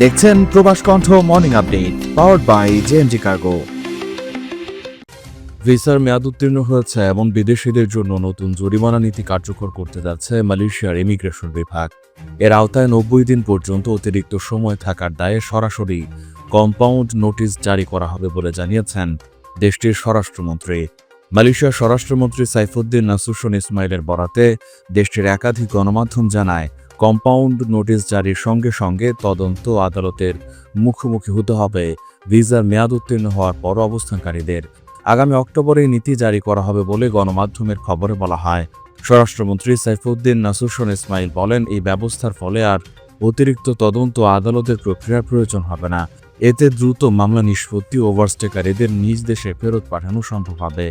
দেখছেন Probash Kantha morning update powered by JMG cargo ভিসার মেয়াদ উত্তীর্ণ হয়েছে এবং বিদেশিদের জন্য নতুন জরিমানা নীতি কার্যকর করতে যাচ্ছে মালয়েশিয়ার ইমিগ্রেশন বিভাগ। এর আওতায় নব্বই দিন পর্যন্ত অতিরিক্ত সময় থাকার দায়ে সরাসরি কম্পাউন্ড নোটিশ জারি করা হবে বলে জানিয়েছেন দেশটির স্বরাষ্ট্রমন্ত্রী। মালয়েশিয়ার স্বরাষ্ট্রমন্ত্রী সাইফুদ্দিন নাসুসন ইসমাইলের বরাতে দেশটির একাধিক গণমাধ্যম জানায় কম্পাউন্ড নোটিশ জারির সঙ্গে সঙ্গে তদন্ত আদালতের মুখোমুখি হতে হবে। ভিসার মেয়াদ উত্তীর্ণ হওয়ার পর অবস্থানকারীদের আগামী অক্টোবরে নীতি জারি করা হবে বলে গণমাধ্যমের খবরে বলা হয়। স্বরাষ্ট্রমন্ত্রী সাইফুদ্দিন নাসুসন ইসমাইল বলেন, এই ব্যবস্থার ফলে আর অতিরিক্ত তদন্ত আদালতের প্রক্রিয়ার প্রয়োজন হবে না। এতে দ্রুত মামলা নিষ্পত্তি ওভারস্টেকারীদের নিজ দেশে ফেরত পাঠানো সম্ভব হবে।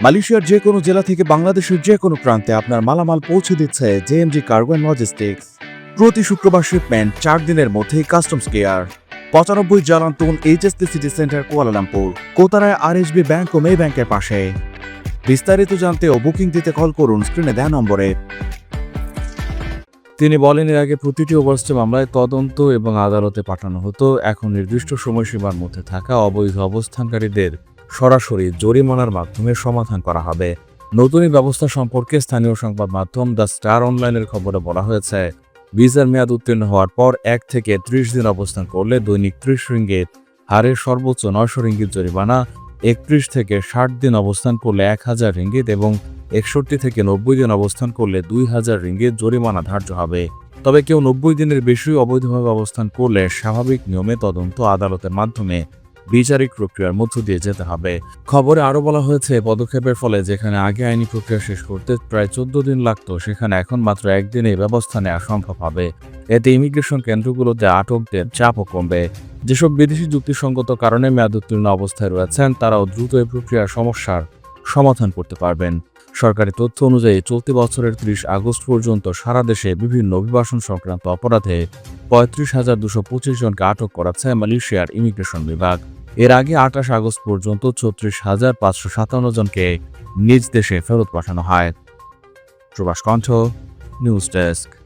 মালয়েশিয়ার যে কোনো জেলা থেকে বাংলাদেশের যে কোনো প্রান্তে আপনার মালামাল পৌঁছে দিচ্ছে জেএমজি কার্গো অ্যান্ড লজিস্টিক্স প্রতি শুক্রবার শিপমেন্ট চার দিনের মধ্যেই কাস্টমস কেয়ার পঁচানব্বই Jalan Tun HST city centre Kuala Lumpur. কোতারায় আর আরএসবি ব্যাংক ও মে ব্যাংকের পাশে। বিস্তারিত জানতে ও বুকিং দিতে কল করুন স্ক্রিনে দেওয়া নম্বরে। তিনি বলেন, এর আগে প্রতিটি ওভারস্টে মামলায় তদন্ত এবং আদালতে পাঠানো হতো। এখন নির্দিষ্ট সময়সীমার মধ্যে থাকা অবৈধ অবস্থানকারীদের সরাসরি জরিমানার মাধ্যমে সমাধান করা হবে। নতুন ব্যবস্থা সম্পর্কে স্থানীয় সংবাদ মাধ্যম দ্য স্টার অনলাইনের খবরে বলা হয়েছে, ভিসার মেয়াদ উত্তীর্ণ হওয়ার পর এক থেকে ত্রিশ দিন অবস্থান করলে দৈনিক ত্রিশ রিঙ্গিত হারের সর্বোচ্চ নয়শো রিঙ্গিত জরিমানা, একত্রিশ থেকে ষাট দিন অবস্থান করলে এক হাজার রিঙ্গিত এবং একষট্টি থেকে নব্বই দিন অবস্থান করলে দুই হাজার রিঙ্গিত জরিমানা ধার্য হবে। তবে কেউ নব্বই দিনের বেশি অবৈধভাবে অবস্থান করলে স্বাভাবিক নিয়মে তদন্ত আদালতের মাধ্যমে বিচারিক প্রক্রিয়ার মধ্য দিয়ে যেতে হবে। খবরে আরও বলা হয়েছে, পদক্ষেপের ফলে যেখানে আগে আইনি প্রক্রিয়া শেষ করতে প্রায় চোদ্দ দিন লাগতো, সেখানে এখন মাত্র একদিনে ব্যবস্থা নেওয়া সম্ভব হবে। এতে ইমিগ্রেশন কেন্দ্রগুলোতে আটকদের চাপও কমবে। যেসব বিদেশি যুক্তিসঙ্গত কারণে মেয়াদ উত্তীর্ণ অবস্থায় রয়েছেন, তারাও দ্রুত এই প্রক্রিয়ার সমস্যার সমাধান করতে পারবেন। সরকারি তথ্য অনুযায়ী, চলতি বছরের ত্রিশ আগস্ট পর্যন্ত সারা দেশে বিভিন্ন অভিবাসন সংক্রান্ত অপরাধে পঁয়ত্রিশ হাজার দুশো পঁচিশ জনকে আটক করাচ্ছে মালয়েশিয়ার ইমিগ্রেশন বিভাগ। এর আগে আঠাশ আগস্ট পর্যন্ত ছত্রিশ হাজার পাঁচশো সাতান্ন জনকে নিজ দেশে ফেরত পাঠানো হয়। প্রবাস কণ্ঠ, নিউজ ডেস্ক।